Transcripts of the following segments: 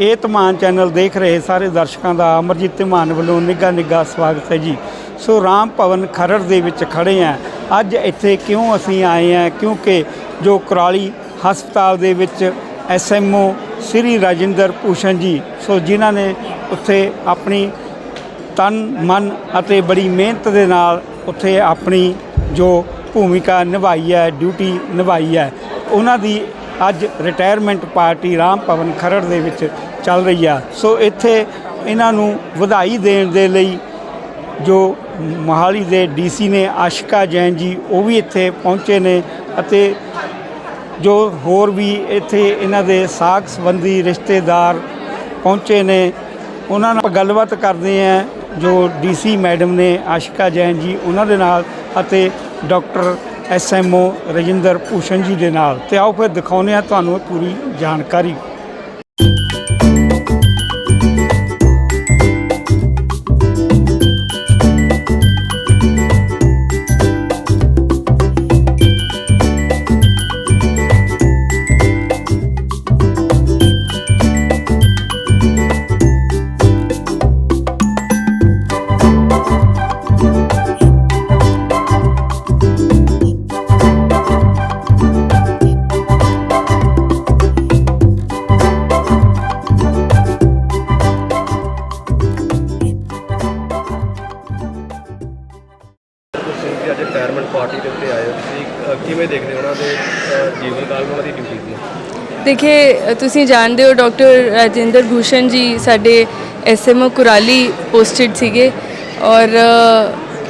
ਇਹ ਧਮਾਨ ਚੈਨਲ ਦੇਖ ਰਹੇ ਸਾਰੇ ਦਰਸ਼ਕਾਂ ਦਾ ਅਮਰਜੀਤ ਧਮਾਨ ਵੱਲੋਂ ਨਿੱਘਾ ਨਿੱਘਾ ਸਵਾਗਤ ਹੈ ਜੀ। ਸੋ ਰਾਮ ਭਵਨ ਖਰੜ ਦੇ ਵਿੱਚ ਖੜੇ ਆ ਅੱਜ ਇੱਥੇ ਕਿਉਂ ਅਸੀਂ ਆਏ ਆ ਕਿਉਂਕਿ ਜੋ ਕੁਰਾਲੀ ਹਸਪਤਾਲ ਦੇ ਵਿੱਚ ਐਸਐਮਓ ਸ੍ਰੀ ਰਾਜਿੰਦਰ ਭੂਸ਼ਣ ਜੀ, ਸੋ ਜਿਨ੍ਹਾਂ ਨੇ ਉੱਥੇ ਆਪਣੀ ਤਨ, ਮਨ ਅਤੇ ਬੜੀ ਮਿਹਨਤ ਦੇ ਨਾਲ ਉੱਥੇ ਆਪਣੀ ਜੋ ਭੂਮਿਕਾ ਨਿਭਾਈ ਹੈ, ਡਿਊਟੀ ਨਿਭਾਈ ਹੈ, ਉਹਨਾਂ ਦੀ ਅੱਜ ਰਿਟਾਇਰਮੈਂਟ ਪਾਰਟੀ ਰਾਮ ਭਵਨ ਖਰੜ ਦੇ ਵਿੱਚ ਚੱਲ ਰਹੀ ਆ। ਸੋ ਇੱਥੇ ਇਹਨਾਂ ਨੂੰ ਵਧਾਈ ਦੇਣ ਦੇ ਲਈ ਜੋ ਮੋਹਾਲੀ ਦੇ ਡੀਸੀ ਨੇ ਆਸ਼ਿਕਾ ਜੈਨ ਜੀ, ਉਹ ਵੀ ਇੱਥੇ ਪਹੁੰਚੇ ਨੇ ਅਤੇ ਜੋ ਹੋਰ ਵੀ ਇੱਥੇ ਇਹਨਾਂ ਦੇ ਸਾਕ ਸੰਬੰਧੀ ਰਿਸ਼ਤੇਦਾਰ ਪਹੁੰਚੇ ਨੇ, ਉਹਨਾਂ ਨਾਲ ਗੱਲਬਾਤ ਕਰਦੇ ਆਂ ਜੋ ਡੀਸੀ ਮੈਡਮ ਨੇ ਆਸ਼ਿਕਾ ਜੈਨ ਜੀ, ਉਹਨਾਂ ਦੇ ਨਾਲ ਅਤੇ ਡਾਕਟਰ ਐਸਐਮਓ ਰਜਿੰਦਰ ਭੂਸ਼ਣ ਜੀ ਦੇ ਨਾਲ। ਤੇ ਆਓ ਫਿਰ ਦਿਖਾਉਂਦੇ ਆ ਤੁਹਾਨੂੰ ਇਹ ਪੂਰੀ ਜਾਣਕਾਰੀ। ਤੁਸੀਂ ਜੀ ਅੱਜ ਰਿਟਾਇਰਮੈਂਟ ਪਾਰਟੀ ਦੇ ਉੱਤੇ ਆਏ ਹੋ। ਤੁਸੀਂ ਕਿਵੇਂ ਦੇਖਦੇ ਹੋ ਉਹਨਾਂ ਦੇ ਜੀਵਨ ਕਾਲ ਉਹਨਾਂ ਦੀ ਡਿਊਟੀ ਨੂੰ? ਦੇਖਿਏ ਤੁਸੀਂ ਜਾਣਦੇ ਹੋ ਡਾਕਟਰ ਰਾਜਿੰਦਰ ਭੂਸ਼ਣ ਜੀ ਸਾਡੇ ਐਸਐਮਓ ਕੁਰਾਲੀ ਪੋਸਟਡ ਸੀਗੇ ਔਰ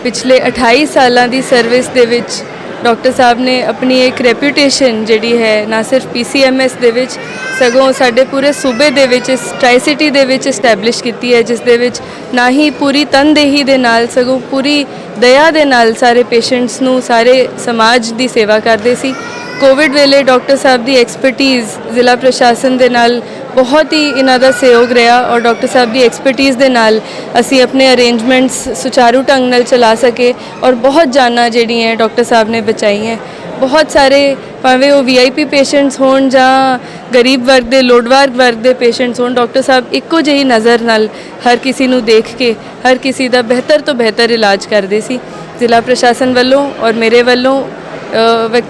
ਪਿਛਲੇ 28 ਸਾਲਾਂ ਦੀ ਸਰਵਿਸ ਦੇ ਵਿੱਚ ਡਾਕਟਰ ਸਾਹਿਬ ਨੇ ਆਪਣੀ ਇੱਕ ਰੈਪਿਊਟੇਸ਼ਨ ਜਿਹੜੀ ਹੈ, ਨਾ ਸਿਰਫ ਪੀਸੀਐਮਐਸ ਦੇ ਵਿੱਚ, ਸਗੋਂ ਸਾਡੇ ਪੂਰੇ ਸੂਬੇ ਦੇ ਵਿੱਚ, ਇਸ ਟ੍ਰਾਈ ਸਿਟੀ ਦੇ ਵਿੱਚ ਐਸਟੈਬਲਿਸ਼ ਕੀਤੀ ਹੈ, ਜਿਸ ਦੇ ਵਿੱਚ ਨਾ ਹੀ ਪੂਰੀ ਤਨਦੇਹੀ ਦੇ ਨਾਲ, ਸਗੋਂ ਪੂਰੀ ਦਇਆ ਦੇ ਨਾਲ ਸਾਰੇ ਪੇਸ਼ੈਂਟਸ ਨੂੰ, ਸਾਰੇ ਸਮਾਜ ਦੀ ਸੇਵਾ ਕਰਦੇ ਸੀ। ਕੋਵਿਡ ਵੇਲੇ ਡਾਕਟਰ ਸਾਹਿਬ ਦੀ ਐਕਸਪਰਟਿਜ਼ ਜ਼ਿਲ੍ਹਾ ਪ੍ਰਸ਼ਾਸਨ ਦੇ ਨਾਲ ਬਹੁਤ ਹੀ ਇਹਨਾਂ ਦਾ ਸਹਿਯੋਗ ਰਿਹਾ ਔਰ ਡਾਕਟਰ ਸਾਹਿਬ ਦੀ ਐਕਸਪਰਟਿਜ਼ ਦੇ ਨਾਲ ਅਸੀਂ ਆਪਣੇ ਅਰੇਂਜਮੈਂਟਸ ਸੁਚਾਰੂ ਢੰਗ ਨਾਲ ਚਲਾ ਸਕੇ ਔਰ ਬਹੁਤ ਜਾਨਾਂ ਜਿਹੜੀਆਂ ਡਾਕਟਰ ਸਾਹਿਬ ਨੇ ਬਚਾਈਆਂ। ਬਹੁਤ ਸਾਰੇ ਭਾਵੇਂ ਉਹ ਵੀਆਈਪੀ ਪੇਸ਼ੈਂਟਸ ਹੋਣ ਜਾਂ ਗਰੀਬ ਵਰਗ ਦੇ, ਲੋੜਵਾਰ ਵਰਗ ਦੇ ਪੇਸ਼ੈਂਟਸ ਹੋਣ, ਡਾਕਟਰ ਸਾਹਿਬ ਇੱਕੋ ਜਿਹੀ ਨਜ਼ਰ ਨਾਲ ਹਰ ਕਿਸੇ ਨੂੰ ਦੇਖ ਕੇ, ਹਰ ਕਿਸੇ ਦਾ ਬਿਹਤਰ ਤੋਂ ਬਿਹਤਰ ਇਲਾਜ ਕਰਦੇ ਸੀ। ਜ਼ਿਲ੍ਹਾ ਪ੍ਰਸ਼ਾਸਨ ਵੱਲੋਂ ਔਰ ਮੇਰੇ ਵੱਲੋਂ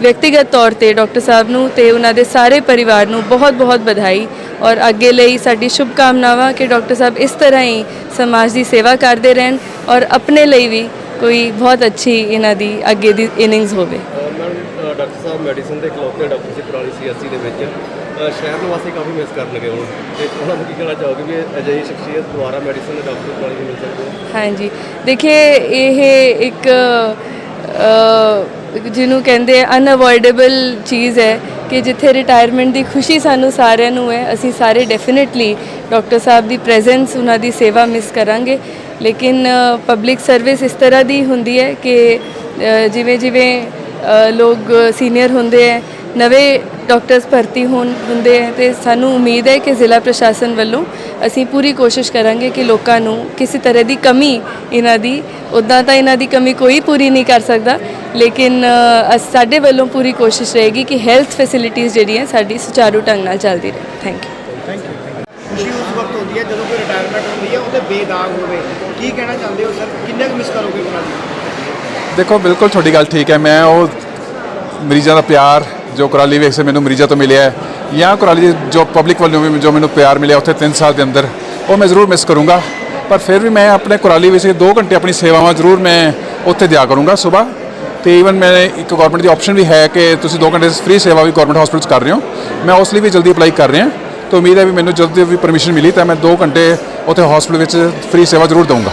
ਵਿਅਕਤੀਗਤ ਤੌਰ ਤੇ ਡਾਕਟਰ ਸਾਹਿਬ ਨੂੰ ਤੇ ਉਹਨਾਂ ਦੇ ਸਾਰੇ ਪਰਿਵਾਰ ਨੂੰ ਬਹੁਤ-ਬਹੁਤ ਵਧਾਈ ਔਰ ਅੱਗੇ ਲਈ ਸਾਡੀ ਸ਼ੁਭ ਕਾਮਨਾਵਾਂ ਕਿ ਡਾਕਟਰ ਸਾਹਿਬ ਇਸ ਤਰ੍ਹਾਂ ਹੀ ਸਮਾਜ ਦੀ ਸੇਵਾ ਕਰਦੇ ਰਹਿਣ ਔਰ ਆਪਣੇ ਲਈ ਵੀ ਕੋਈ ਬਹੁਤ ਅੱਛੀ ਇਹਨਾਂ ਦੀ ਅੱਗੇ ਦੀ ਇਨਿੰਗਸ ਹੋਵੇ। ਮੈਡਮ ਡਾਕਟਰ ਸਾਹਿਬ ਮੈਡੀਸਨ ਦੇ ਇਕਲੌਤੇ ਡਾਕਟਰ ਸੀ ਪੁਰਾਣੀ ਸੀਐਸਸੀ ਦੇ ਵਿੱਚ। ਅ, ਸ਼ਹਿਰ ਨਿਵਾਸੀ ਕਾਫੀ ਮਿਸ ਕਰਨਗੇ ਹੁਣ। ਤੇ ਉਹਨਾਂ ਨੂੰ ਕੀ ਕਹਿਣਾ ਚਾਹੋਗੇ ਵੀ ਇਹ ਅਜਿਹੀ ਸ਼ਖਸੀਅਤ ਦੁਆਰਾ ਮੈਡੀਸਨ ਦੇ ਡਾਕਟਰ ਪੁਰਾਣੀ ਨੂੰ ਮਿਲ ਸਕਦੇ ਹੋ? ਹਾਂਜੀ। ਦੇਖਿਏ ਇਹ ਇੱਕ ਜਿਹਨੂੰ ਕਹਿੰਦੇ ਅਨਅਵੋਇਡੇਬਲ ਚੀਜ਼ ਹੈ ਕਿ ਜਿੱਥੇ ਰਿਟਾਇਰਮੈਂਟ ਦੀ ਖੁਸ਼ੀ ਸਾਨੂੰ ਸਾਰਿਆਂ ਨੂੰ ਹੈ, ਅਸੀਂ ਸਾਰੇ ਡੈਫੀਨਿਟਲੀ ਡਾਕਟਰ ਸਾਹਿਬ ਦੀ ਪ੍ਰੈਜ਼ੈਂਸ ਉਹਨਾਂ ਦੀ ਸੇਵਾ ਮਿਸ ਕਰਾਂਗੇ। ਲੇਕਿਨ ਪਬਲਿਕ ਸਰਵਿਸ ਇਸ ਤਰ੍ਹਾਂ ਦੀ ਹੁੰਦੀ ਹੈ ਕਿ ਜਿਵੇਂ ਜਿਵੇਂ ਲੋਕ ਸੀਨੀਅਰ ਹੁੰਦੇ ਹੈ ਨਵੇਂ ਡਾਕਟਰਸ ਭਰਤੀ ਹੋਣ ਹੁੰਦੇ ਹੈ ਤੇ ਸਾਨੂੰ ਉਮੀਦ ਹੈ ਕਿ ਜ਼ਿਲ੍ਹਾ ਪ੍ਰਸ਼ਾਸਨ ਵੱਲੋਂ ਅਸੀਂ ਪੂਰੀ ਕੋਸ਼ਿਸ਼ ਕਰਾਂਗੇ ਕਿ ਲੋਕਾਂ ਨੂੰ ਕਿਸੇ ਤਰ੍ਹਾਂ ਦੀ ਕਮੀ ਇਹਨਾਂ ਦੀ ਉਦਾਂ ਤਾਂ ਇਹਨਾਂ ਦੀ ਕਮੀ ਕੋਈ ਪੂਰੀ ਨਹੀਂ ਕਰ ਸਕਦਾ ਲੇਕਿਨ ਸਾਡੇ ਵੱਲੋਂ ਪੂਰੀ ਕੋਸ਼ਿਸ਼ ਰਹੇਗੀ ਕਿ ਹੈਲਥ ਫੈਸਿਲਿਟੀਆਂ ਜਿਹੜੀਆਂ ਸਾਡੀ ਸੁਚਾਰੂ ਢੰਗ ਨਾਲ ਚੱਲਦੀ ਰਹੇ। ਥੈਂਕ ਯੂ ਖੁਸ਼ੀ ਉਸ ਵਕਤ ਹੁੰਦੀ ਹੈ ਜਦੋਂ ਕੋਈ ਰਿਟਾਇਰਮੈਂਟ ਹੁੰਦੀ ਹੈ ਉਹਦੇ ਬੇਦਾਗ ਹੋਵੇ। ਕੀ ਕਹਿਣਾ ਚਾਹੁੰਦੇ ਹੋ ਸਰ? ਕਿੰਨੇ ਕੁ ਮਿਸ ਕਰੋਗੇ ਉਹਨਾਂ ਦੀ? ਦੇਖੋ ਬਿਲਕੁਲ ਤੁਹਾਡੀ ਗੱਲ ਠੀਕ ਹੈ। ਮੈਂ ਉਹ ਮਰੀਜ਼ਾਂ ਦਾ ਪਿਆਰ ਜੋ ਕੁਰਾਲੀ ਵੇਖ ਸੇ ਮੈਨੂੰ ਮਰੀਜ਼ਾਂ ਤੋਂ ਮਿਲਿਆ ਹੈ, ਜਾਂ ਕੁਰਾਲੀ ਜੋ ਪਬਲਿਕ ਵੱਲੋਂ ਵੀ ਜੋ ਮੈਨੂੰ ਪਿਆਰ ਮਿਲਿਆ ਉੱਥੇ 3 ਸਾਲ ਦੇ ਅੰਦਰ, ਉਹ ਮੈਂ ਜ਼ਰੂਰ ਮਿਸ ਕਰੂੰਗਾ। ਪਰ ਫਿਰ ਵੀ ਮੈਂ ਆਪਣੇ ਕੁਰਾਲੀ ਵਿੱਚ 2 ਘੰਟੇ ਆਪਣੀ ਸੇਵਾਵਾਂ ਜ਼ਰੂਰ ਮੈਂ ਉੱਥੇ ਦਿਆ ਕਰੂੰਗਾ ਸਵੇਰ। ਤੇ ਈਵਨ ਮੈਂ ਇੱਕ ਗਵਰਨਮੈਂਟ ਦੀ ਆਪਸ਼ਨ ਵੀ ਹੈ ਕਿ ਤੁਸੀਂ 2 ਘੰਟੇ ਫ੍ਰੀ ਸੇਵਾ ਵੀ ਗਵਰਨਮੈਂਟ ਹਸਪੀਟਲ 'ਚ ਕਰ ਰਹੇ ਹੋ। ਮੈਂ ਉਸ ਲਈ ਵੀ ਜਲਦੀ ਅਪਲਾਈ ਕਰ ਰਿਹਾ। ਤਾਂ ਉਮੀਦ ਹੈ ਵੀ ਮੈਨੂੰ ਜਲਦੀ ਵੀ ਪਰਮਿਸ਼ਨ ਮਿਲੀ ਤਾਂ ਮੈਂ 2 ਘੰਟੇ ਉੱਥੇ ਹਸਪੀਟਲ ਵਿੱਚ ਫ੍ਰੀ ਸੇਵਾ ਜ਼ਰੂਰ ਦਊਂਗਾ।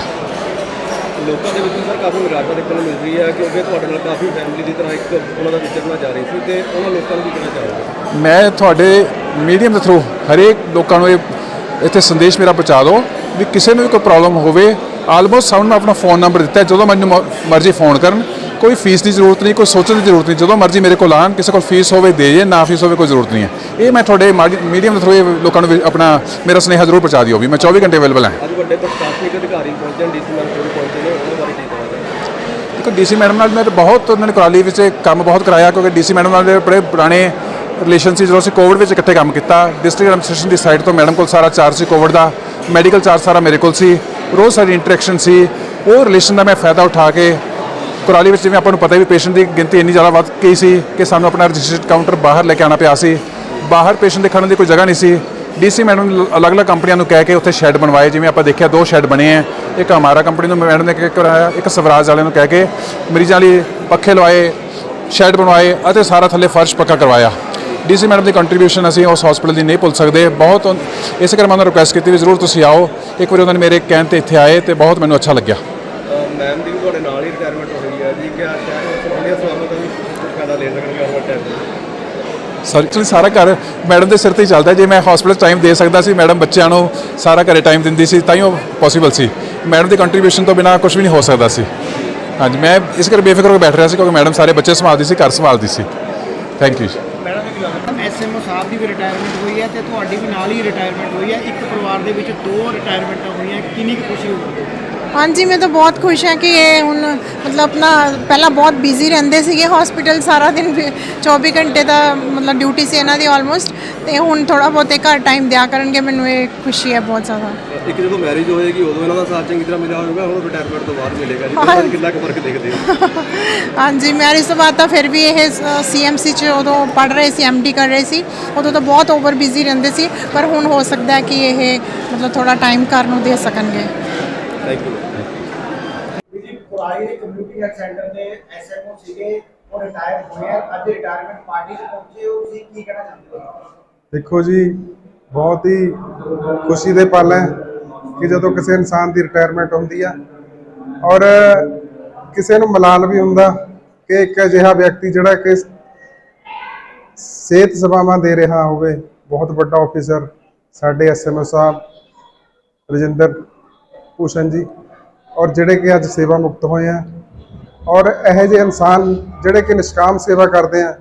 ਲੋਕਾਂ ਦੇ ਵਿੱਚ ਕਾਫੀ ਨਿਰਾਸ਼ਾ ਦੇਖਣ ਨੂੰ ਮਿਲ ਰਹੀ ਹੈ ਕਿਉਂਕਿ ਤੁਹਾਡੇ ਨਾਲ ਕਾਫੀ ਫੈਮਿਲੀ ਦੀ ਤਰ੍ਹਾਂ ਇੱਕ ਉਹਨਾਂ ਦਾ ਵਿਚਰਨਾ ਜਾ ਰਹੀ ਸੀ ਤੇ ਉਹਨਾਂ ਲੋਕਾਂ ਨੂੰ ਕੀ ਕਹਿਣਾ ਚਾਹੋਗੇ? ਮੈਂ ਤੁਹਾਡੇ ਮੀਡੀਅਮ ਦੇ ਥਰੂ ਹਰੇਕ ਲੋਕਾਂ ਨੂੰ ਇਹ ਇੱਥੇ ਸੰਦੇਸ਼ ਮੇਰਾ ਪਹੁੰਚਾ ਦਿਓ ਵੀ ਕਿਸੇ ਨੂੰ ਵੀ ਕੋਈ ਪ੍ਰੋਬਲਮ ਹੋਵੇ ਆਲਮੋਸਟ ਸਭ ਨੂੰ ਆਪਣਾ ਫੋਨ ਨੰਬਰ ਦਿੱਤਾ ਜਦੋਂ ਮੈਨੂੰ ਮਰਜ਼ੀ ਫੋਨ ਕਰਨ। ਕੋਈ ਫੀਸ ਦੀ ਜ਼ਰੂਰਤ ਨਹੀਂ ਕੋਈ ਸੋਚਣ ਦੀ ਜ਼ਰੂਰਤ ਨਹੀਂ ਜਦੋਂ ਮਰਜ਼ੀ ਮੇਰੇ ਕੋਲ ਆਉਣ ਕਿਸੇ ਕੋਲ ਫੀਸ ਹੋਵੇ ਦੇ ਜੇ ਨਾ ਫੀਸ ਹੋਵੇ ਕੋਈ ਜ਼ਰੂਰਤ ਨਹੀਂ ਹੈ। ਇਹ ਮੈਂ ਤੁਹਾਡੇ ਮੀਡੀਅਮ ਦੇ ਥਰੂ ਇਹ ਲੋਕਾਂ ਨੂੰ ਵੀ ਆਪਣਾ ਮੇਰਾ ਸੁਨੇਹਾ ਜ਼ਰੂਰ ਪਹੁੰਚਾ ਦਿਓ ਵੀ ਮੈਂ 24 ਘੰਟੇ ਅਵੇਲੇਬਲ ਹਾਂ। ਅੱਜ ਵੱਡੇ ਪ੍ਰਸ਼ਾਸਨਿਕ ਅਧਿਕਾਰੀ ਪਹੁੰਚੇ ਡੀਸੀ ਕੋਲ ਪਹੁੰਚੇ ਨੇ ਉਹਨਾਂ ਬਾਰੇ ਕੀ ਕਹਿਣਾ ਚਾਹੋਗੇ ਦੇਖੋ ਡੀਸੀ ਮੈਡਮ ਨਾਲ ਮੈਂ ਬਹੁਤ ਉਹਨਾਂ ਨੇ ਕੁਰਾਲੀ ਵਿੱਚ ਕੰਮ ਬਹੁਤ ਕਰਾਇਆ, ਕਿਉਂਕਿ ਡੀਸੀ ਮੈਡਮ ਨਾਲ ਦੇ ਬੜੇ ਪੁਰਾਣੇ ਰਿਲੇਸ਼ਨ ਸੀ, ਜਦੋਂ ਅਸੀਂ ਕੋਵਿਡ ਵਿੱਚ ਇਕੱਠੇ ਕੰਮ ਕੀਤਾ। ਡਿਸਟ੍ਰਿਕਟ ਐਡਮਿਨਿਸਟ੍ਰੇਸ਼ਨ ਦੀ ਸਾਈਡ ਤੋਂ ਮੈਡਮ ਕੋਲ ਸਾਰਾ ਚਾਰਜ ਸੀ ਕੋਵਿਡ ਦਾ ਮੈਡੀਕਲ ਚਾਰਜ ਸਾਰਾ ਮੇਰੇ ਕੋਲ ਸੀ। ਰੋਜ਼ ਸਾਡੀ ਇੰਟਰੈਕਸ਼ਨ ਸੀ। ਉਹ ਰਿਲੇਸ਼ਨ ਦਾ ਮੈਂ ਫਾਇਦਾ ਉਠਾ ਕੇ ਕੁਰਾਲੀ ਵਿੱਚ, ਜਿਵੇਂ ਆਪਾਂ ਨੂੰ ਪਤਾ ਵੀ ਪੇਸ਼ੈਂਟ ਦੀ ਗਿਣਤੀ ਇੰਨੀ ਜ਼ਿਆਦਾ ਵੱਧ ਗਈ ਸੀ ਕਿ ਸਾਨੂੰ ਆਪਣਾ ਰਜਿਸਟਰਡ ਕਾਊਂਟਰ ਬਾਹਰ ਲੈ ਕੇ ਆਉਣਾ ਪਿਆ ਸੀ। ਬਾਹਰ ਪੇਸ਼ੈਂਟ ਦੇ ਖੜਨ ਦੀ ਕੋਈ ਜਗ੍ਹਾ ਨਹੀਂ ਸੀ। ਡੀਸੀ ਮੈਡਮ ਨੇ ਅਲੱਗ-ਅਲੱਗ ਕੰਪਨੀਆਂ ਨੂੰ ਕਹਿ ਕੇ ਉੱਥੇ ਸ਼ੈੱਡ ਬਣਵਾਏ, ਜਿਵੇਂ ਆਪਾਂ ਦੇਖਿਆ ਦੋ ਸ਼ੈੱਡ ਬਣੇ ਆ। ਇੱਕ ਹਮਾਰਾ ਕੰਪਨੀ ਨੂੰ ਮੈਡਮ ਨੇ ਕਹਿ ਕਰਾਇਆ, ਇੱਕ ਸਵਰਾਜ ਵਾਲਿਆਂ ਨੂੰ ਕਹਿ ਕੇ ਮਰੀਜ਼ਾਂ ਲਈ ਪੱਖੇ ਲਵਾਏ, ਸ਼ੈੱਡ ਬਣਵਾਏ ਅਤੇ ਸਾਰਾ ਥੱਲੇ ਫਰਸ਼ ਪੱਕਾ ਕਰਵਾਇਆ। ਡੀਸੀ ਮੈਡਮ ਦੀ ਕੰਟਰੀਬਿਊਸ਼ਨ ਅਸੀਂ ਉਸ ਹਸਪੀਟਲ ਦੀ ਨਹੀਂ ਭੁੱਲ ਸਕਦੇ। ਬਹੁਤ ਇਸ ਕਰਕੇ ਮੈਂ ਉਹਨਾਂ ਨੂੰ ਰਿਕੁਐਸਟ ਕੀਤੀ ਵੀ ਜ਼ਰੂਰ ਤੁਸੀਂ ਆਓ। ਇੱਕ ਵਾਰੀ ਉਹਨਾਂ ਨੇ ਮੇਰੇ ਕਹਿਣ ਤੇ ਇੱਥੇ ਆਏ ਤੇ ਬਹੁਤ ਮੈਨੂੰ ਅੱਛਾ ਲੱਗਿਆ। ਮੈਮ ਦੀ ਵੀ ਤੁਹਾਡੇ ਨਾਲ ਹੀ ਰਿਟਾਇਰਮੈਂਟ ਹੋਈ ਹੈ ਜੀ ਕਿ ਆ ਸ਼ਹਿਰ ਵਿੱਚ ਵਧੀਆ ਸਵਾਗਤ ਦਾ ਵੀ ਫਾਇਦਾ ਲੈ ਸਕਣਗੇ ਆਉਣ ਵਾਲੇ ਟਾਈਮ ਸਰ ਐਕਚੁਅਲੀ ਸਾਰਾ ਘਰ ਮੈਡਮ ਦੇ ਸਿਰ ਤੇ ਹੀ ਚੱਲਦਾ ਜੇ ਮੈਂ ਹਸਪੀਟਲ ਟਾਈਮ ਦੇ ਸਕਦਾ ਸੀ ਮੈਡਮ ਬੱਚਿਆਂ ਨੂੰ ਸਾਰਾ ਘਰੇ ਟਾਈਮ ਦਿੰਦੀ ਸੀ, ਤਾਂ ਹੀ ਉਹ ਪੋਸੀਬਲ ਸੀ। ਮੈਡਮ ਦੀ ਕੰਟਰੀਬਿਊਸ਼ਨ ਤੋਂ ਬਿਨਾ ਕੁਝ ਵੀ ਨਹੀਂ ਹੋ ਸਕਦਾ ਸੀ। ਹਾਂਜੀ, ਮੈਂ ਇਸ ਕਰਕੇ ਬੇਫਿਕਰ ਹੋ ਕੇ ਬੈਠ ਰਿਹਾ ਸੀ ਕਿਉਂਕਿ ਮੈਡਮ ਸਾਰੇ ਬੱਚੇ ਸੰਭਾਲਦੀ ਸੀ, ਘਰ ਸੰਭਾਲਦੀ ਸੀ। ਥੈਂਕ ਯੂ ਜੀ ਐਸਐਮਓ ਸਾਹਿਬ ਦੀ ਵੀ ਰਿਟਾਇਰਮੈਂਟ ਹੋਈ ਹੈ ਤੇ ਤੁਹਾਡੀ ਵੀ ਨਾਲ ਹੀ ਰਿਟਾਇਰਮੈਂਟ ਹੋਈ ਹੈ। ਇੱਕ ਪਰਿਵਾਰ ਦੇ ਵਿੱਚ ਦੋ ਰਿਟਾਇਰਮੈਂਟਾਂ ਹੋਈਆਂ, ਕਿੰਨੀ ਕੁ ਖੁਸ਼ੀ ਹੋਈ ਹਾਂਜੀ ਮੈਂ ਤਾਂ ਬਹੁਤ ਖੁਸ਼ ਹਾਂ ਕਿ ਇਹ ਹੁਣ ਮਤਲਬ ਆਪਣਾ ਪਹਿਲਾਂ ਬਹੁਤ ਬਿਜ਼ੀ ਰਹਿੰਦੇ ਸੀਗੇ ਹਸਪੀਟਲ ਸਾਰਾ ਦਿਨ ਵੀ 24 ਘੰਟੇ ਦਾ ਮਤਲਬ ਡਿਊਟੀ ਸੀ ਇਹਨਾਂ ਦੀ ਆਲਮੋਸਟ ਤੇ ਹੁਣ ਥੋੜਾ ਬਹੁਤੇ ਘਰ ਟਾਈਮ ਦਿਆ ਕਰਨਗੇ ਮੈਨੂੰ ਇਹ ਖੁਸ਼ੀ ਹੈ ਬਹੁਤ ਜ਼ਿਆਦਾ। ਇੱਕ ਜਦੋਂ ਮੈਰਿਜ ਹੋਏਗੀ ਉਦੋਂ ਇਹਨਾਂ ਦਾ ਸਾਥ ਚੰਗੀ ਤਰ੍ਹਾਂ ਮਿਲਿਆ ਹੋਵੇਗਾ ਹੁਣ ਰਿਟਾਇਰਮੈਂਟ ਤੋਂ ਬਾਅਦ ਮਿਲੇਗਾ ਜੀ। ਕਿੰਨਾ ਕੁ ਫ਼ਰਕ ਦੇਖਦੇ ਹੋ? ਹਾਂਜੀ ਮੈਰਿਜ ਤੋਂ ਬਾਅਦ ਤਾਂ ਫਿਰ ਵੀ ਇਹ ਸੀਐਮਸੀ ਚ ਉਦੋਂ ਪੜ ਰਹੇ ਸੀ ਐਮਡੀ ਕਰ ਰਹੇ ਸੀ। ਉਦੋਂ ਤਾਂ ਬਹੁਤ ਓਵਰ ਬਿਜ਼ੀ ਰਹਿੰਦੇ ਸੀ ਪਰ ਹੁਣ ਹੋ ਸਕਦਾ ਹੈ ਕਿ ਇਹ ਮਤਲਬ ਥੋੜਾ ਟਾਈਮ ਘਰ ਨੂੰ ਦੇ ਸਕਣਗੇ। ਥੈਂਕ ਯੂ ਜੀ ਪੁਰਾਣੀ ਦੇ ਕਮਿਊਨਿਟੀ ਹੈਲਥ ਸੈਂਟਰ ਦੇ ਐਸਐਮਓ ਸੀਗੇ ਉਹ ਰਿਟਾਇਰ ਹੋਏ ਆ ਅੱਜ ਰਿਟਾਇਰਮੈਂਟ ਪਾਰਟੀ 'ਚ ਪਹੁੰਚੇ ਹੋ ਤੁਸੀਂ ਕੀ ਕਹਿਣਾ ਚਾਹੁੰਦੇ ਹੋ? ਦੇਖੋ ਜੀ ਬਹੁਤ ਹੀ ਖੁਸ਼ੀ ਦੇ ਪਲ ਹੈ ਕਿ ਜਦੋਂ ਕਿਸੇ ਇਨਸਾਨ ਦੀ ਰਿਟਾਇਰਮੈਂਟ ਹੁੰਦੀ ਆ ਔਰ ਕਿਸੇ ਨੂੰ ਮਲਾਲ ਵੀ ਹੁੰਦਾ ਕਿ ਇੱਕ ਅਜਿਹਾ ਵਿਅਕਤੀ ਜਿਹੜਾ ਕਿ ਸਿਹਤ ਸੇਵਾਵਾਂ ਦੇ ਰਿਹਾ ਹੋਵੇ ਬਹੁਤ ਵੱਡਾ ਆਫੀਸਰ ਸਾਡੇ ਐਸਐਮਓ ਸਾਹਿਬ ਰਜਿੰਦਰ ਭੂਸ਼ਣ ਜੀ, ਔਰ ਜਿਹੜੇ ਕਿ ਅੱਜ ਸੇਵਾ ਮੁਕਤ ਹੋਏ ਆ, ਔਰ ਇਹੋ ਜਿਹੇ ਇਨਸਾਨ ਜਿਹੜੇ ਕਿ ਨਿਸ਼ਕਾਮ ਸੇਵਾ ਕਰਦੇ ਆ,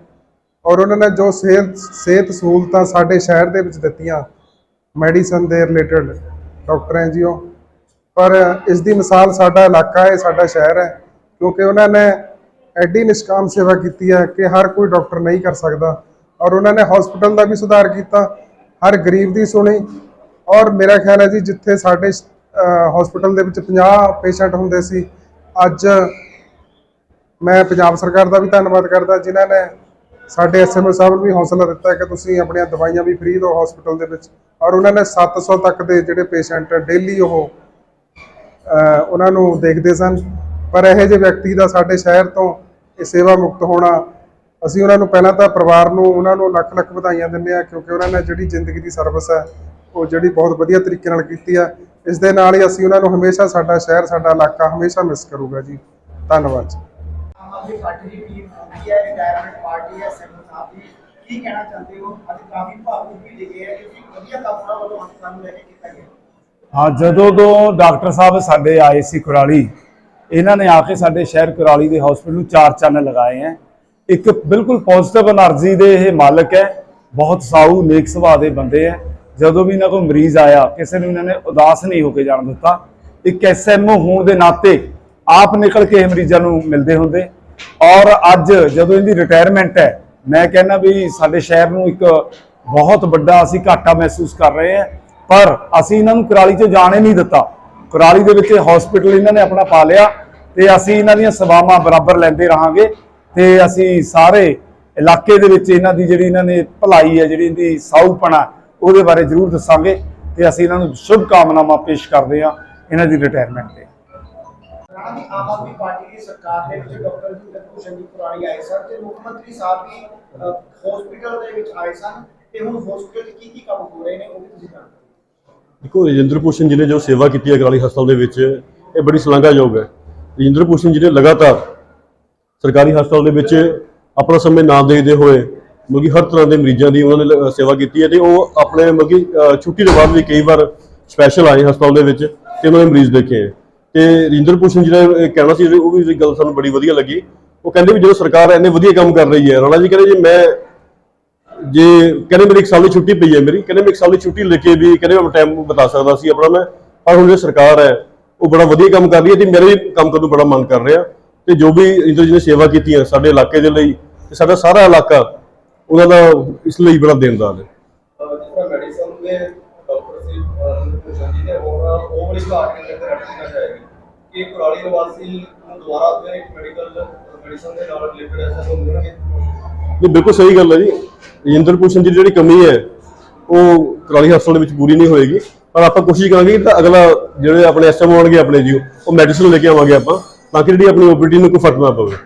ਔਰ ਉਹਨਾਂ ਨੇ ਜੋ ਸਿਹਤ ਸਿਹਤ ਸਹੂਲਤਾਂ ਸਾਡੇ ਸ਼ਹਿਰ ਦੇ ਵਿੱਚ ਦਿੱਤੀਆਂ, ਮੈਡੀਸਨ ਦੇ ਰਿਲੇਟਡ ਡਾਕਟਰ ਹੈ ਜੀ ਉਹ, ਪਰ ਇਸ ਦੀ ਮਿਸਾਲ ਸਾਡਾ ਇਲਾਕਾ ਹੈ, ਸਾਡਾ ਸ਼ਹਿਰ ਹੈ, ਕਿਉਂਕਿ ਉਹਨਾਂ ਨੇ ਐਡੀ ਨਿਸ਼ਕਾਮ ਸੇਵਾ ਕੀਤੀ ਹੈ ਕਿ ਹਰ ਕੋਈ ਡਾਕਟਰ ਨਹੀਂ ਕਰ ਸਕਦਾ, ਔਰ ਉਹਨਾਂ ਨੇ ਹਸਪੀਟਲ ਦਾ ਵੀ ਸੁਧਾਰ ਕੀਤਾ, ਹਰ ਗਰੀਬ ਦੀ ਸੁਣੀ, ਔਰ ਮੇਰਾ ਖਿਆਲ ਹੈ ਜੀ ਜਿੱਥੇ ਸਾਡੇ ਹਸਪੀਟਲ ਦੇ ਵਿੱਚ 50 ਪੇਸ਼ੈਂਟ ਹੁੰਦੇ ਸੀ। ਅੱਜ ਮੈਂ ਪੰਜਾਬ ਸਰਕਾਰ ਦਾ ਵੀ ਧੰਨਵਾਦ ਕਰਦਾ, ਜਿਨ੍ਹਾਂ ਨੇ ਸਾਡੇ ਐਸਐਮਓ ਸਾਹਿਬ ਨੂੰ ਵੀ ਹੌਸਲਾ ਦਿੱਤਾ ਕਿ ਤੁਸੀਂ ਆਪਣੀਆਂ ਦਵਾਈਆਂ ਵੀ ਫ੍ਰੀ ਦਿਓ ਹਸਪੀਟਲ ਦੇ ਵਿੱਚ। ਔਰ ਉਹਨਾਂ ਨੇ 700 ਤੱਕ ਦੇ ਜਿਹੜੇ ਪੇਸ਼ੈਂਟ ਡੇਲੀ ਉਹ ਉਹਨਾਂ ਨੂੰ ਦੇਖਦੇ ਸਨ। ਪਰ ਇਹੋ ਜਿਹੇ ਵਿਅਕਤੀ ਦਾ ਸਾਡੇ ਸ਼ਹਿਰ ਤੋਂ ਇਹ ਸੇਵਾ ਮੁਕਤ ਹੋਣਾ, ਅਸੀਂ ਉਹਨਾਂ ਨੂੰ ਪਹਿਲਾਂ ਤਾਂ ਪਰਿਵਾਰ ਨੂੰ ਉਹਨਾਂ ਨੂੰ ਲੱਖ ਲੱਖ ਵਧਾਈਆਂ ਦਿੰਦੇ ਆ ਕਿਉਂਕਿ ਉਹਨਾਂ ਨੇ ਜਿਹੜੀ ਜ਼ਿੰਦਗੀ ਦੀ ਸਰਵਿਸ ਹੈ, ਉਹ ਜਿਹੜੀ ਬਹੁਤ ਵਧੀਆ ਤਰੀਕੇ ਨਾਲ ਕੀਤੀ ਆ ਇਸ ਦੇ ਨਾਲ ਹੀ ਅਸੀਂ ਉਹਨਾਂ ਨੂੰ ਹਮੇਸ਼ਾ ਸਾਡਾ ਸ਼ਹਿਰ ਸਾਡਾ ਇਲਾਕਾ ਹਮੇਸ਼ਾ ਮਿਸ ਕਰੂਗਾ ਜੀ। ਧੰਨਵਾਦ ਜੀ। ਆਮ ਆਦਮੀ ਪਾਰਟੀ ਦੀ ਟੀਮ ਆਈ ਹੈ ਰਿਟਾਇਰਮੈਂਟ ਪਾਰਟੀ ਹੈ ਸਿਮਰ ਕੀ ਕਹਿਣਾ ਚਾਹੁੰਦੇ ਹੋ? ਅੱਜ ਕਾਫੀ ਭਾਵੁਕ ਵੀ ਲਿਖੇ ਹੈ ਕਿਉਂਕਿ ਵਧੀਆ ਕੰਮ ਉਹਨਾਂ ਵੱਲੋਂ ਹਸਪਤਾਲ ਨੂੰ ਲੈ ਕੇ ਕੀਤਾ ਗਿਆ। ਹਾਂ ਜਦੋਂ ਤੋਂ ਡਾਕਟਰ ਸਾਹਿਬ ਸਾਡੇ ਆਏ ਸੀ ਕੁਰਾਲੀ ਇਹਨਾਂ ਨੇ ਆ ਕੇ ਸਾਡੇ ਸ਼ਹਿਰ ਕੁਰਾਲੀ ਦੇ ਹਸਪੀਟਲ ਨੂੰ ਚਾਰ ਚੰਨ ਲਗਾਏ ਹੈ। ਇੱਕ ਬਿਲਕੁਲ ਪੋਜ਼ਿਟਿਵ એનર્ਜੀ ਦੇ ਇਹ ਮਾਲਕ ਹੈ ਬਹੁਤ ਸਾਊ ਨੇਕ ਸੁਭਾਅ ਦੇ ਬੰਦੇ ਹੈ। ਜਦੋਂ ਵੀ ਇਹਨਾਂ ਕੋਲ ਮਰੀਜ਼ ਆਇਆ, ਕਿਸੇ ਨੂੰ ਇਹਨਾਂ ਨੇ ਉਦਾਸ ਨਹੀਂ ਹੋ ਕੇ ਜਾਣ ਦਿੱਤਾ। ਇੱਕ ਐਸਐਮਓ ਹੋਣ ਦੇ ਨਾਤੇ ਆਪ ਨਿਕਲ ਕੇ ਇਹ ਮਰੀਜ਼ਾਂ ਨੂੰ ਮਿਲਦੇ ਹੁੰਦੇ। ਔਰ ਅੱਜ ਜਦੋਂ ਇਹਦੀ ਰਿਟਾਇਰਮੈਂਟ ਹੈ, ਮੈਂ ਕਹਿੰਦਾ ਵੀ ਸਾਡੇ ਸ਼ਹਿਰ ਨੂੰ ਇੱਕ ਬਹੁਤ ਵੱਡਾ ਅਸੀਂ ਘਾਟਾ ਮਹਿਸੂਸ ਕਰ ਰਹੇ ਹਾਂ। ਪਰ ਅਸੀਂ ਇਹਨਾਂ ਨੂੰ ਕੁਰਾਲੀ 'ਚ ਜਾਣੇ ਨਹੀਂ ਦਿੱਤਾ। ਕੁਰਾਲੀ ਦੇ ਵਿੱਚ ਹਸਪੀਟਲ ਇਹਨਾਂ ਨੇ ਆਪਣਾ ਪਾ ਲਿਆ ਤੇ ਅਸੀਂ ਇਹਨਾਂ ਦੀਆਂ ਸੇਵਾਵਾਂ ਬਰਾਬਰ ਲੈਂਦੇ ਰਹਾਂਗੇ ਤੇ ਅਸੀਂ ਸਾਰੇ ਇਲਾਕੇ ਦੇ ਵਿੱਚ ਇਹਨਾਂ ਦੀ ਜਿਹੜੀ ਇਹਨਾਂ ਨੇ ਭਲਾਈ ਹੈ, ਜਿਹੜੀ ਇਹਦੀ ਸਾਊਪਣਾ ਉਹਦੇ ਬਾਰੇ ਜ਼ਰੂਰ ਦੱਸਾਂਗੇ ਤੇ ਅਸੀਂ ਇਹਨਾਂ ਨੂੰ ਸ਼ੁਭ ਕਾਮਨਾਵਾਂ ਪੇਸ਼ ਕਰਦੇ ਹਾਂ ਇਹਨਾਂ ਦੀ ਰਿਟਾਇਰਮੈਂਟ ਤੇ। ਰਾਣਾ ਦੀ ਆਮ ਆਦਮੀ ਪਾਰਟੀ ਦੀ ਸਰਕਾਰ ਦੇ ਵਿੱਚ ਡਾਕਟਰ ਜਿੰਦਰ ਭੂਸ਼ਣ ਜੀ ਪੁਰਾਣੀ ਆਏ ਸਨ ਤੇ ਮੁੱਖ ਮੰਤਰੀ ਸਾਹਿਬ ਵੀ ਹਸਪੀਟਲ ਦੇ ਵਿੱਚ ਆਏ ਸਨ ਤੇ ਹੁਣ ਹਸਪੀਟਲ 'ਚ ਕੀ ਕੀ ਕੰਮ ਹੋ ਰਹੇ ਨੇ ਉਹ ਵੀ ਤੁਸੀਂ ਜਾਣਦੇ ਹੋ। ਦੇਖੋ ਰਜਿੰਦਰ ਭੂਸ਼ਣ ਜੀ ਨੇ ਜੋ ਸੇਵਾ ਕੀਤੀ ਹੈ ਕਰਾਲੀ ਹਸਪਤਾਲ ਦੇ ਵਿੱਚ ਇਹ ਬੜੀ ਸ਼ਲਾਘਾਯੋਗ ਹੈ। ਰਜਿੰਦਰ ਭੂਸ਼ਣ ਜੀ ਨੇ ਲਗਾਤਾਰ ਸਰਕਾਰੀ ਹਸਪਤਾਲ ਦੇ ਵਿੱਚ ਆਪਣਾ ਸਮੇਂ ਨਾ ਦੇਖਦੇ ਹੋਏ ਮਤਲਬ ਹਰ ਤਰ੍ਹਾਂ ਦੇ ਮਰੀਜ਼ਾਂ ਦੀ ਉਹਨਾਂ ਨੇ ਸੇਵਾ ਕੀਤੀ ਹੈ ਤੇ ਉਹ ਆਪਣੇ ਮਤਲਬ ਕਿ, ਛੁੱਟੀ ਤੋਂ ਬਾਅਦ ਵੀ ਕਈ ਵਾਰ ਸਪੈਸ਼ਲ ਆਏ ਹਸਪਤਾਲ ਦੇ ਵਿੱਚ ਤੇ ਉਹਨਾਂ ਨੇ ਮਰੀਜ਼ ਦੇਖੇ ਹੈ। ਤੇ ਰਜਿੰਦਰ ਭੂਸ਼ਣ ਜੀ ਦਾ ਕਹਿਣਾ ਸੀ ਉਹ ਵੀ ਗੱਲ ਸਾਨੂੰ ਬੜੀ ਵਧੀਆ ਲੱਗੀ ਉਹ ਕਹਿੰਦੇ ਵੀ ਜਦੋਂ ਸਰਕਾਰ ਇੰਨੇ ਵਧੀਆ ਕੰਮ ਕਰ ਰਹੀ ਹੈ ਰਾਣਾ ਜੀ ਕਹਿੰਦੇ ਜੀ ਮੈਂ ਜੇ ਕਹਿੰਦੇ ਮੇਰੀ ਇੱਕ ਸਾਲ ਦੀ ਛੁੱਟੀ ਪਈ ਹੈ ਮੇਰੀ ਕਹਿੰਦੇ ਮੈਂ ਇੱਕ ਸਾਲ ਦੀ ਛੁੱਟੀ ਲੈ ਕੇ ਵੀ ਕਹਿੰਦੇ ਮੈਂ ਟਾਈਮ ਬਤਾ ਸਕਦਾ ਸੀ ਆਪਣਾ ਮੈਂ ਪਰ ਹੁਣ ਜਿਹੜੀ ਸਰਕਾਰ ਹੈ ਉਹ ਬੜਾ ਵਧੀਆ ਕੰਮ ਕਰ ਰਹੀ ਹੈ ਤੇ ਮੇਰੇ ਵੀ ਕੰਮ ਕਰਨ ਨੂੰ ਬੜਾ ਮਨ ਕਰ ਰਿਹਾ ਤੇ ਜੋ ਵੀ ਇੰਦਰ ਜੀ ਨੇ ਸੇਵਾ ਕੀਤੀ ਹੈ ਸਾਡੇ ਇਲਾਕੇ ਦੇ ਲਈ ਤੇ ਸਾਡਾ ਸਾਰਾ ਇਲਾਕਾ ਉਹਨਾਂ ਦਾ ਇਸ ਲਈ ਬੜਾ ਦੇਣਦਾਰ ਹੈ। ਜਿਸ ਤਰ੍ਹਾਂ ਮੈਡੀਸਨ ਦੇ ਡਾਕਟਰ ਸੀ ਭੂਸ਼ਣ ਜੀ ਨੇ ਉਹਨਾਂ ਉਹ ਵਾਲੀ ਘਾਟ ਕਿਤੇ ਤੇ ਰੱਖਣਾ ਜਾਏਗੀ ਕਿ ਕੁਰਾਲੀ ਨਿਵਾਸੀ ਨੂੰ ਦੁਬਾਰਾ ਫਿਰ ਇੱਕ ਮੈਡੀਕਲ ਮੈਡੀਸਨ ਦੇ ਨਾਲ ਰਿਲੇਟਡ ਐਸਾ ਮਿਲਣਗੇ ਇਹ ਬਿਲਕੁਲ ਸਹੀ ਗੱਲ ਹੈ ਜੀ। ਰਜਿੰਦਰ ਭੂਸ਼ਣ ਜੀ ਦੀ ਜਿਹੜੀ ਕਮੀ ਹੈ ਉਹ ਕਰਾਲੀ ਹਸਪਤਾਲ ਦੇ ਵਿੱਚ ਪੂਰੀ ਨਹੀਂ ਹੋਏਗੀ। ਪਰ ਆਪਾਂ ਕੋਸ਼ਿਸ਼ ਕਰਾਂਗੇ ਕਿ ਅਗਲਾ ਜਿਹੜੇ ਆਪਣੇ ਐਸਐਮ ਆਉਣਗੇ ਆਪਣੇ ਜੀ ਉਹ ਮੈਡੀਸਨ ਲੈ ਕੇ ਆਵਾਂਗੇ ਆਪਾਂ। ਤਾਂ ਕਿ ਜਿਹੜੀ ਆਪਣੀ ਓਪੀਡੀ ਨੂੰ ਕੋਈ ਫ਼ਰਕ ਨਾ ਪਵੇ।